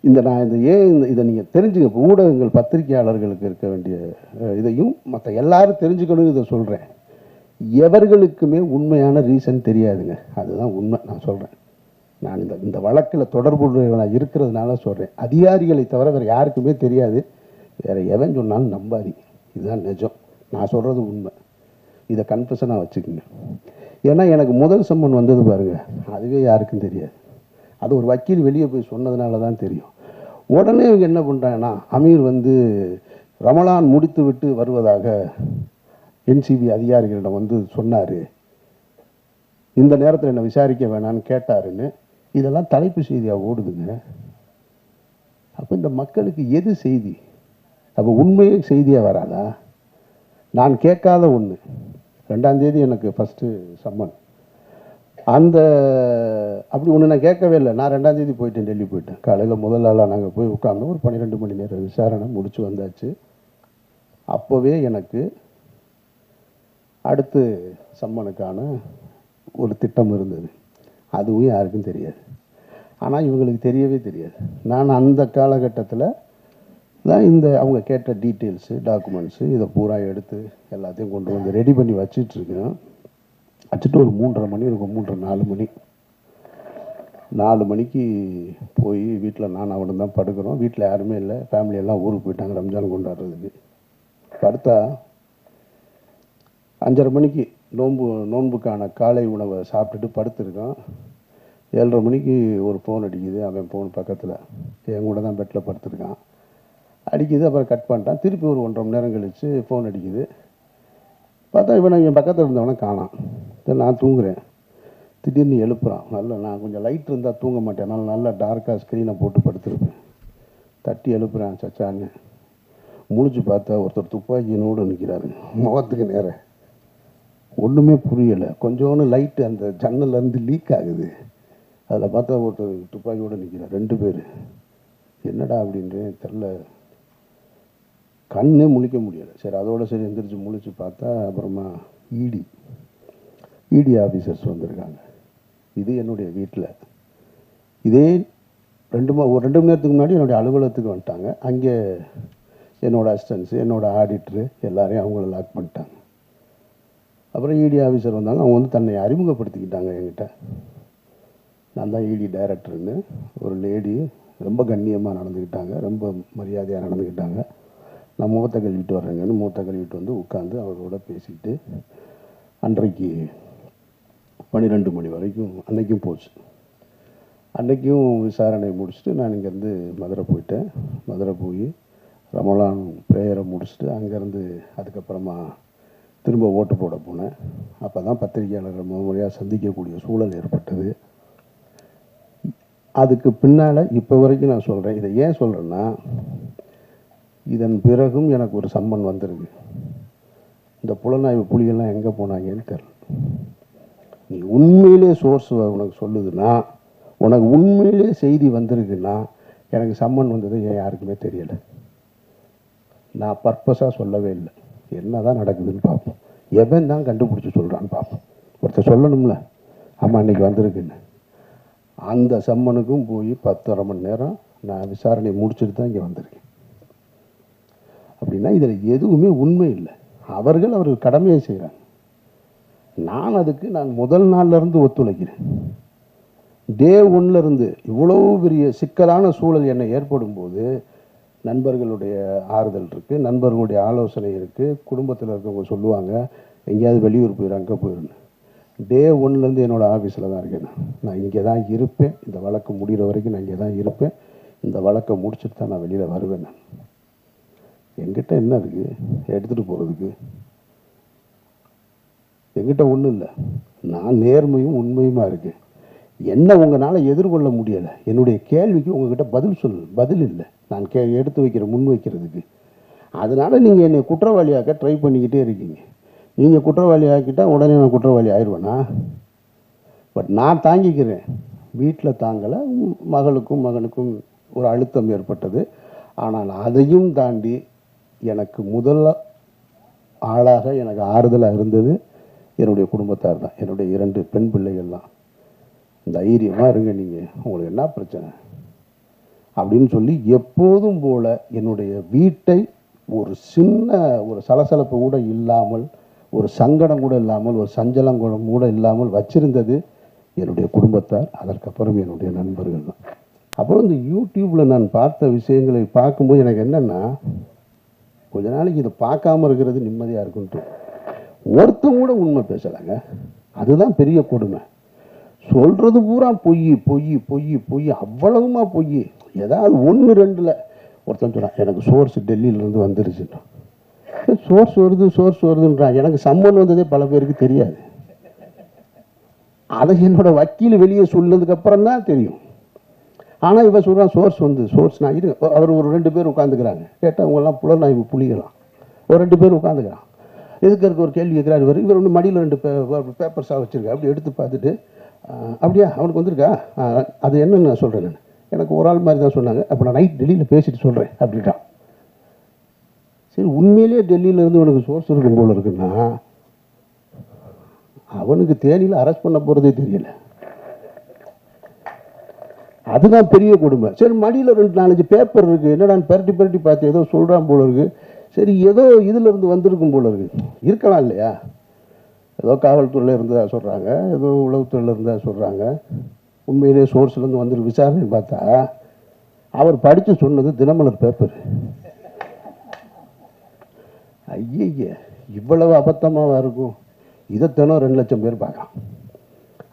இந்த நான் இந்த ஏன் இந்த இதை நீங்கள் தெரிஞ்சுங்க ஊடகங்கள் பத்திரிகையாளர்களுக்கு இருக்க வேண்டிய இதையும் மற்ற எல்லாரும் தெரிஞ்சுக்கணும் இதை சொல்கிறேன் எவர்களுக்குமே உண்மையான ரீசன் தெரியாதுங்க. அதுதான் உண்மை நான் சொல்கிறேன் நான் இந்த இந்த வழக்கில் தொடர்புடையவனாக இருக்கிறதுனால சொல்கிறேன் அதிகாரிகளை தவிர வேறு யாருக்குமே தெரியாது. வேறு எவன் சொன்னாலும் நம்பாதீங்க இதுதான் நிஜம். நான் சொல்கிறது உண்மை. இதை கன்ஃபியூஷனாக வச்சுக்கோங்க. ஏன்னா எனக்கு முதல் சம்மன் வந்தது பாருங்கள் அதுவே யாருக்கும் தெரியாது. அது ஒரு வக்கீல் வெளியே போய் சொன்னதுனால தான் தெரியும். உடனே இவங்க என்ன பண்ணுறாங்கன்னா அமீர் வந்து ரமலான் முடித்து விட்டு வருவதாக என்சிபி அதிகாரிகளிடம் வந்து சொன்னார். இந்த நேரத்தில் என்னை விசாரிக்க வேணான்னு கேட்டாருன்னு. இதெல்லாம் தலைப்பு செய்தியாக ஓடுதுங்க. அப்போ இந்த மக்களுக்கு எது செய்தி? அப்போ உண்மையே செய்தியாக வராதா? நான் கேட்காத ஒன்று ரெண்டாம் தேதி எனக்கு ஃபஸ்ட்டு சம்மன். அந்த அப்படி ஒன்று நான் கேட்கவே இல்லை. நான் ரெண்டாம் தேதி போயிட்டேன் டெல்லி போயிட்டேன். காலையில் முதல் நாளாக நாங்கள் போய் உட்காந்தோம் ஒரு பன்னிரெண்டு மணி நேரம் விசாரணை முடித்து வந்தாச்சு. அப்போவே எனக்கு அடுத்து சம்மனுக்கான ஒரு திட்டம் இருந்தது. அதுவும் யாருக்கும் தெரியாது. ஆனால் இவங்களுக்கு தெரியவே தெரியாது. நான் அந்த காலகட்டத்தில் தான் இந்த அவங்க கேட்ட டீட்டெயில்ஸு டாக்குமெண்ட்ஸு இதை பூரா எடுத்து எல்லாத்தையும் கொண்டு வந்து ரெடி பண்ணி வச்சிட்ருக்கேன் வச்சுட்டு ஒரு மூன்றரை மணி இருக்கும் மூன்றரை நாலு மணி. நாலு மணிக்கு போய் வீட்டில் நான் அவனும் தான் படுக்கிறோம். வீட்டில் யாருமே இல்லை. ஃபேமிலி எல்லாம் ஊருக்கு போயிட்டாங்க. ரம்ஜான் கொண்டாடுறதுக்கு. படுத்தா அஞ்சரை மணிக்கு நோன்பு நோன்புக்கான காலை உணவை சாப்பிட்டுட்டு படுத்திருக்கோம் ஏழரை மணிக்கு ஒரு ஃபோன் அடிக்குது. அவன் ஃபோன் பக்கத்தில். என் கூட தான் பெட்டில் படுத்திருக்கான். அடிக்குது அப்புறம் கட் பண்ணிட்டான். திருப்பி ஒரு ஒன்றரை மணி நேரம் கழித்து ஃபோன் அடிக்குது. பார்த்தா இவனை என் பக்கத்தில் இருந்தவனை காணான். சரி நான் தூங்குறேன். திடீர்னு எழுப்புறான். நல்ல நான் கொஞ்சம் லைட் இருந்தால் தூங்க மாட்டேன். அதனால் நல்லா டார்க்காக ஸ்க்ரீனை போட்டு படுத்துருப்பேன். தட்டி எழுப்புறேன் சச்சான்னு. முழிச்சு பார்த்தா ஒருத்தர் துப்பாக்கியினோடு நிற்கிறாரு முகத்துக்கு நேர. ஒன்றுமே புரியலை. கொஞ்சோண்டு லைட்டு அந்த ஜன்னல்லேருந்து லீக் ஆகுது. அதில் பார்த்தா ஒருத்தர் துப்பாக்கியோடு நிற்கிறார் ரெண்டு பேர். என்னடா அப்படின்றேன் தெரில கண்ணே முழிக்க முடியலை. சரி அதோட சரி எந்திரிச்சு முழிச்சு பார்த்தா அப்புறமா ஈடி இடி ஆஃபீஸர்ஸ் வந்திருக்காங்க. இது என்னுடைய வீட்டில் இதே ரெண்டு மா ஒரு ரெண்டு மணி நேரத்துக்கு முன்னாடி என்னுடைய அலுவலகத்துக்கு வந்துட்டாங்க. அங்கே என்னோட அசிஸ்டன்ஸு என்னோடய ஆடிட்ரு எல்லாரையும் அவங்கள லாக் பண்ணிட்டாங்க. அப்புறம் இடி ஆஃபீஸர் வந்தாங்க. அவங்க வந்து தன்னை அறிமுகப்படுத்திக்கிட்டாங்க என்கிட்ட. நான் தான் இடி டைரக்டர்னு ஒரு லேடி ரொம்ப கண்ணியமாக நடந்துக்கிட்டாங்க. ரொம்ப மரியாதையாக நடந்துக்கிட்டாங்க. நான் மூத்த கழுவிட்டு வர்றேங்கன்னு மூத்த கழுவிட்டு வந்து உட்காந்து அவரோட பேசிக்கிட்டு அன்றைக்கு பன்னிரெண்டு மணி வரைக்கும் அன்றைக்கும் போச்சு. அன்றைக்கும் விசாரணை முடிச்சுட்டு நான் இங்கேருந்து மதுரை போயிட்டேன். மதுரை போய் ரமலான் ப்ரேயரை முடிச்சுட்டு அங்கேருந்து அதுக்கப்புறமா திரும்ப ஓட்டு போட போனேன். அப்போ தான் பத்திரிகையாளர் முறையாக சந்திக்கக்கூடிய சூழல் ஏற்பட்டது. அதுக்கு பின்னால் இப்போ வரைக்கும் நான் சொல்கிறேன் இதை ஏன் சொல்கிறேன்னா இதன் பிறகும் எனக்கு ஒரு சம்மன் வந்திருக்கு. இந்த புலனாய்வு புலிகள்லாம் எங்கே போனாங்கன்னு தெரில நீ உண்மையிலே சோர்ஸ் உனக்கு சொல்லுதுன்னா உனக்கு உண்மையிலே செய்தி வந்திருக்குன்னா எனக்கு சம்மன் வந்தது ஏன் யாருக்குமே தெரியலை. நான் பர்பஸாக சொல்லவே இல்லை. என்ன தான் நடக்குதுன்னு பார்ப்போம். எவன் தான் கண்டுபிடிச்சி சொல்கிறான்னு பார்ப்போம். ஒருத்தர் சொல்லணும்ல. அம்மா இன்னைக்கு வந்திருக்குன்னு. அந்த சம்மனுக்கும் போய் பத்தரை மணி நேரம் நான் விசாரணை முடிச்சுட்டு தான் இங்கே வந்திருக்கேன். அப்படின்னா இதில் எதுவுமே உண்மை இல்லை. அவர்கள் அவர்கள் கடமையை செய்கிறாங்க நான் அதுக்கு நான் முதல் நாள்ல இருந்து ஒத்துழைக்கிறேன். டே ஒன்லேருந்து இவ்வளோ பெரிய சிக்கலான சூழல் என்னை ஏற்படும் போது நண்பர்களுடைய ஆறுதல் இருக்குது நண்பர்களுடைய ஆலோசனை இருக்குது குடும்பத்தில் இருக்கவங்க சொல்லுவாங்க எங்கேயாவது வெளியூர் போயிடும் அங்கே போயிடுன்னு டே ஒன்லேருந்து என்னோடய ஆஃபீஸில் தான் இருக்கேன் நான். நான் இங்கே தான் இருப்பேன். இந்த வழக்கு முடிகிற வரைக்கும் நான் இங்கே தான் இருப்பேன். இந்த வழக்கை முடிச்சுட்டு தான் நான் வெளியில் வருவேன் நான். என்கிட்ட என்ன இருக்குது எடுத்துகிட்டு போகிறதுக்கு எங்கிட்ட ஒன்றும் இல்லை. நான் நேர்மையும் உண்மையுமா இருக்கேன்? என்ன உங்களால் எதிர்கொள்ள முடியலை? என்னுடைய கேள்விக்கு உங்ககிட்ட பதில் சொல் பதில் இல்லை. நான் கே எடுத்து வைக்கிற முன் வைக்கிறதுக்கு. அதனால் நீங்கள் என்னை குற்றவாளியாக்க ட்ரை பண்ணிக்கிட்டே இருக்கீங்க. நீங்கள் குற்றவாளி ஆக்கிட்டால் உடனே நான் குற்றவாளி ஆயிடுவேனா பட் நான் தாங்கிக்கிறேன். வீட்டில் தாங்கலை மகளுக்கும் மகனுக்கும் ஒரு அழுத்தம் ஏற்பட்டது. ஆனால் அதையும் தாண்டி எனக்கு முதல் ஆளாக எனக்கு ஆறுதலாக இருந்தது. என்னுடைய குடும்பத்தார் தான். என்னுடைய இரண்டு பெண் பிள்ளைகள் தான். தைரியமாக இருங்க நீங்கள் உங்களுக்கு என்ன பிரச்சனை? அப்படின்னு சொல்லி எப்போதும் போல என்னுடைய வீட்டை ஒரு சின்ன ஒரு சலசலப்பு கூட இல்லாமல் ஒரு சங்கடம் கூட இல்லாமல் ஒரு சஞ்சலம் கூட கூட இல்லாமல் வச்சிருந்தது என்னுடைய குடும்பத்தார். அதற்கப்புறம் என்னுடைய நண்பர்கள் தான். அப்புறம் இந்த யூடியூப்பில் நான் பார்த்த விஷயங்களை பார்க்கும்போது எனக்கு என்னென்னா கொஞ்ச நாளைக்கு இதை பார்க்காம இருக்கிறது நிம்மதியாக இருக்குன்ட்டு. ஒருத்தன் கூட உண்மை பேசலைங்க. அதுதான் பெரிய கொடுமை. சொல்கிறது பூரா பொய் பொய் பொய் பொய் அவ்வளவுமா பொய். ஏதாவது ஒன்று ரெண்டில். ஒருத்தன் சொல்கிறான் எனக்கு சோர்ஸ் டெல்லியிலேருந்து வந்துருச்சுன்னா சோர்ஸ் வருது சோர்ஸ் வருதுன்றான். எனக்கு சம்மன் வந்ததே பல பேருக்கு தெரியாது. அதை என்னோட வக்கீல் வெளியே சொன்னதுக்கப்புறம் தான் தெரியும். ஆனால் இவன் சொல்கிறான் சோர்ஸ் வந்து சோர்ஸ் நான் இரு. அவர் ஒரு ரெண்டு பேர் உட்காந்துக்கிறாங்க கேட்டால் அவங்கெல்லாம் புலனாய்வு புலிகளாம் ஒரு ரெண்டு பேர் உட்காந்துக்கிறான் எதுக்கு இருக்க ஒரு கேள்வி கேட்குறாரு இவர்? இவர் மடியில் ரெண்டு பேப்பர்ஸாக வச்சுருக்கா அப்படி எடுத்து பார்த்துட்டு அப்படியா? அவனுக்கு வந்திருக்கா? அது என்னன்னு நான் சொல்கிறேன் நான். எனக்கு ஒரு ஆள் மாதிரி தான் சொன்னாங்க. அப்போ நான் நைட் டெல்லியில் பேசிட்டு சொல்கிறேன் அப்படின்ட்டான். சரி உண்மையிலேயே டெல்லியிலேருந்து உனக்கு சோர்ஸ் இருக்கும் போல் இருக்குன்னா அவனுக்கு தேனியில் அரெஸ்ட் பண்ண போகிறதே தெரியல. அதுதான் பெரிய கொடுமை. சரி மடியில் ரெண்டு நாலஞ்சு பேப்பர் இருக்குது என்னடான்னு பரட்டி பெரட்டி பார்த்து ஏதோ சொல்கிறான் போல இருக்குது சரி ஏதோ இதிலிருந்து வந்திருக்கும் போல இருக்கு. இருக்கலாம் இல்லையா? ஏதோ காவல்துறையில் இருந்ததாக சொல்கிறாங்க ஏதோ உளவுத்துறையில் இருந்ததாக சொல்கிறாங்க உண்மையிலேயே சோர்ஸ்லேருந்து வந்துட்டு விசாரணை பார்த்தா அவர் படித்து சொன்னது தினமலர் பேப்பர் ஐயய்ய இவ்வளவு அபத்தமாக இருக்கும்? இதை தினம் ரெண்டு லட்சம் பேர் பார்க்கலாம்.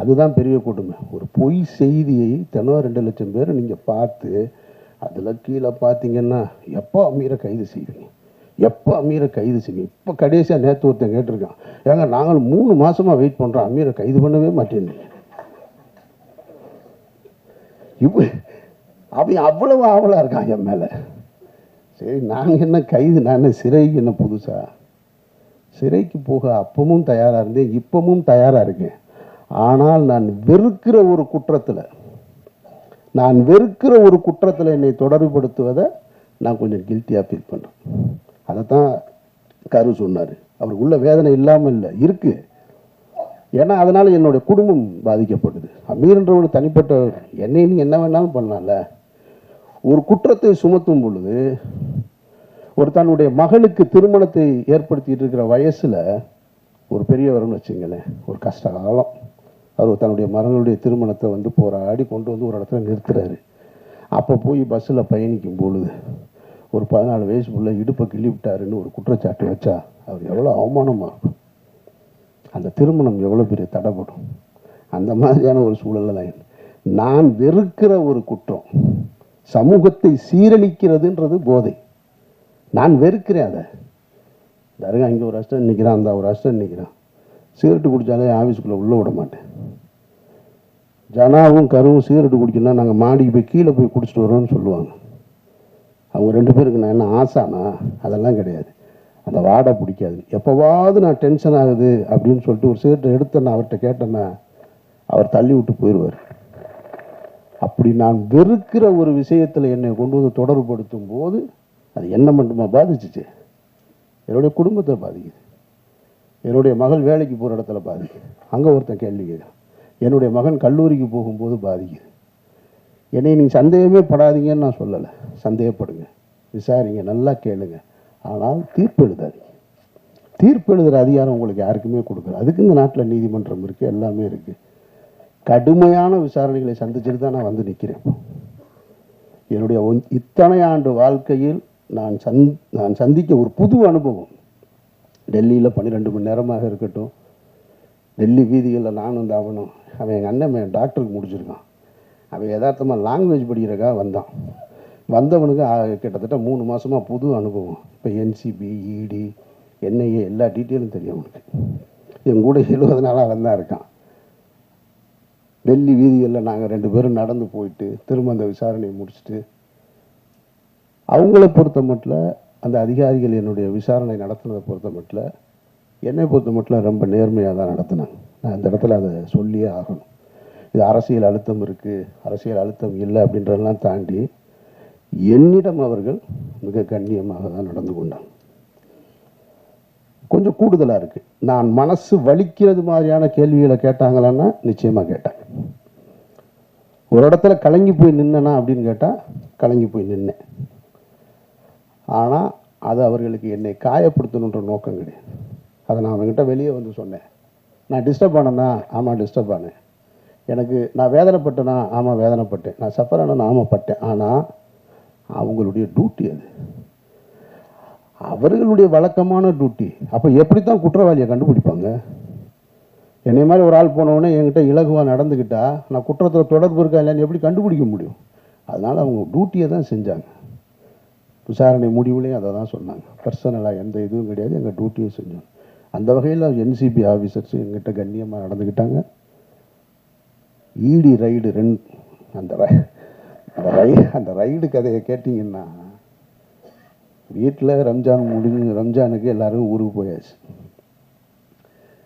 அதுதான் பெரிய கொடுமை. ஒரு பொய் செய்தியை தினம் ரெண்டு லட்சம் பேர் நீங்கள் பார்த்து அதில் கீழே பார்த்தீங்கன்னா எப்போ அமீரை கைது செய்வீங்க? எப்போ அமீரை கைது செய்யும்? இப்போ கடைசியாக நேற்று ஒருத்தன் கேட்டிருக்கான். ஏங்க நாங்கள் மூணு மாதமாக வெயிட் பண்ணுறோம் அமீரை கைது பண்ணவே மாட்டேன். இப்போ அவன் அவ்வளவு ஆவலாக இருக்கான் என் மேலே. சரி நாங்கள் என்ன கைது நான் சிறைக்கு என்ன புதுசா? சிறைக்கு போக அப்பவும் தயாராக இருந்தேன் இப்பவும் தயாராக இருக்கேன். ஆனால் நான் வெறுக்கிற ஒரு குற்றத்தில் நான் வெறுக்கிற ஒரு குற்றத்தில் என்னை தொடர்புபடுத்துவதை நான் கொஞ்சம் கில்ட்டியாக ஃபீல் பண்ணுறேன் அதை தான் கரு சொன்னார். அவருக்கு உள்ள வேதனை இல்லாமல் இல்லை இருக்குது ஏன்னா அதனால் என்னுடைய குடும்பம் பாதிக்கப்படுது அமீர்ன்ற ஒரு தனிப்பட்ட என்னை நீ என்ன வேணாலும் பண்ணலாம்ல. ஒரு குற்றத்தை சுமத்தும் பொழுது ஒரு தன்னுடைய மகளுக்கு திருமணத்தை ஏற்படுத்திட்டு இருக்கிற வயசில் ஒரு பெரியவர்னு வச்சுங்களேன் ஒரு கஷ்ட காலம். அவர் தன்னுடைய மகளுடைய திருமணத்தை வந்து போராடி கொண்டு வந்து ஒரு இடத்துல நிறுத்துறாரு. அப்போ போய் பஸ்ஸில் பயணிக்கும் பொழுது ஒரு பதினாலு வயசுக்குள்ள இடுப்பை கிள்ளி விட்டாருன்னு ஒரு குற்றச்சாட்டு வச்சா அவர் எவ்வளோ அவமானமாக இருக்கும் அந்த திருமணம் எவ்வளோ பெரிய தடைப்படும்? அந்த மாதிரியான ஒரு சூழலில் தான் நான் வெறுக்கிற ஒரு குற்றம் சமூகத்தை சீரழிக்கிறதுன்றது போதை. நான் வெறுக்கிறேன் அதை. தருகா இங்கே ஒரு அஷ்டம் நிற்கிறான் அந்த ஒரு அஷ்டம் நிற்கிறான் சிகரெட்டு குடித்தாலே ஆஃபீஸுக்குள்ளே உள்ளே விட மாட்டேன். ஜனாவும் கருவும் சிகரெட்டு குடிக்கணும்னா நாங்கள் மாடிக்கு போய் கீழே போய் குடிச்சிட்டு வரோம்னு சொல்லுவாங்க. அவங்க ரெண்டு பேருக்கு நான் என்ன ஆசானா? அதெல்லாம் கிடையாது. அந்த வாடை பிடிக்காது. எப்போவாவது நான் டென்ஷன் ஆகுது அப்படின்னு சொல்லிட்டு ஒரு சிகரெட்டை நான் அவர்கிட்ட கேட்டேன்னா அவர் தள்ளி விட்டு போயிடுவார். அப்படி நான் வெறுக்கிற ஒரு விஷயத்தில் என்னை கொண்டு வந்து தொடர்புபடுத்தும் போது அது என்ன மட்டுமா பாதிச்சுச்சு? என்னுடைய குடும்பத்தை பாதிக்குது. என்னுடைய மகள் வேலைக்கு போகிற இடத்துல பாதிக்குது. அங்கே ஒருத்தன் கேள்வி கேட்குறான். என்னுடைய மகன் கல்லூரிக்கு போகும்போது பாதிக்குது. என்னை நீங்கள் சந்தேகமே படாதீங்கன்னு நான் சொல்லலை. சந்தேகப்படுங்க. விசாரிங்க நல்லா கேளுங்க. ஆனால் தீர்ப்பு எழுதாதீங்க. தீர்ப்பு எழுதுகிற அதிகாரம் உங்களுக்கு யாருக்குமே கொடுக்கல. அதுக்கு இந்த நாட்டில் நீதிமன்றம் இருக்குது எல்லாமே இருக்குது கடுமையான விசாரணைகளை சந்திச்சுட்டு தான் நான் வந்து நிற்கிறேன் என்னுடைய ஒன்- இத்தனை ஆண்டு வாழ்க்கையில் நான் சந் நான் சந்திக்க ஒரு புது அனுபவம். டெல்லியில் பன்னிரெண்டு மணி நேரமாக இருக்கட்டும். டெல்லி வீதிகளில் நானும் இந்த அவன் எங்கள் அண்ணன் டாக்டருக்கு முடிச்சிருக்கான். அவன் யதார்த்தமாக லாங்குவேஜ் படிக்கிறக்காக வந்தான். வந்தவனுக்கு கிட்டத்தட்ட மூணு மாதமாக புது அனுபவம். இப்போ என்சிபி இடி என்ஐஏ எல்லா டீட்டெயிலும் தெரியும் அவனுக்கு. என் கூட எழுபது நாளாக வந்தான் தான் இருக்கான். டெல்லி வீதிகளில் நாங்கள் ரெண்டு பேரும் நடந்து போயிட்டு திரும்ப அந்த விசாரணையை முடிச்சுட்டு அவங்கள பொறுத்த மட்டில் அந்த அதிகாரிகள் என்னுடைய விசாரணை நடத்துனதை பொறுத்த மட்டில் என்னை பொறுத்த மட்டில் ரொம்ப நேர்மையாக தான் நடத்தினாங்க. நான் அந்த இடத்துல அதை சொல்லியே ஆகணும். இது அரசியல் அழுத்தம் இருக்குது அரசியல் அழுத்தம் இல்லை அப்படின்றதெல்லாம் தாண்டி என்னிடம் அவர்கள் மிக கண்ணியமாக தான் நடந்து கொண்டாங்க. கொஞ்சம் கூடுதலாக இருக்குது நான் மனசு வலிக்கிறது மாதிரியான கேள்விகளை கேட்டாங்களான்னா நிச்சயமாக கேட்டாங்க. ஒரு இடத்துல கலங்கி போய் நின்னனா அப்படின்னு கேட்டால் கலங்கி போய் நின்னேன். ஆனால் அது அவர்களுக்கு என்னை காயப்படுத்தணுன்ற நோக்கம் கிடையாது. அதை நான் அவங்ககிட்ட வெளியே வந்து சொன்னேன். நான் டிஸ்டர்ப் ஆனேன்னா ஆமாம் டிஸ்டர்ப் ஆனேன். எனக்கு நான் வேதனைப்பட்டேனா? ஆமாம் வேதனைப்பட்டேன். நான் சஃபர் ஆனால் ஆமாம் பட்டேன் ஆனால் அவங்களுடைய டியூட்டி அது. அவர்களுடைய வழக்கமான டியூட்டி அப்போ எப்படி தான் குற்றவாளியை கண்டுபிடிப்பாங்க? என்னை மாதிரி ஒரு ஆள் போனவுடனே என்கிட்ட இலகுவாக நடந்துக்கிட்டா நான் குற்றத்தில் தொடர்பு இருக்கா இல்லைன்னு எப்படி கண்டுபிடிக்க முடியும்? அதனால் அவங்க டியூட்டியை தான் செஞ்சாங்க. விசாரணை முடிவுலையும் அதை தான் சொன்னாங்க. பர்சனலாக எந்த இதுவும் கிடையாது. எங்கள் டியூட்டியும் செஞ்சோம் அந்த வகையில் என்சிபி ஆஃபீஸர்ஸ் எங்கிட்ட கண்ணியமாக நடந்துக்கிட்டாங்க ஈடி ரைடு ரெண்டு அந்த ரை அந்த ரை அந்த ரைடு கதையை கேட்டிங்கன்னா வீட்டில் ரம்ஜான் முடிஞ்சு ரம்ஜானுக்கு எல்லாரும் ஊருக்கு போயாச்சு.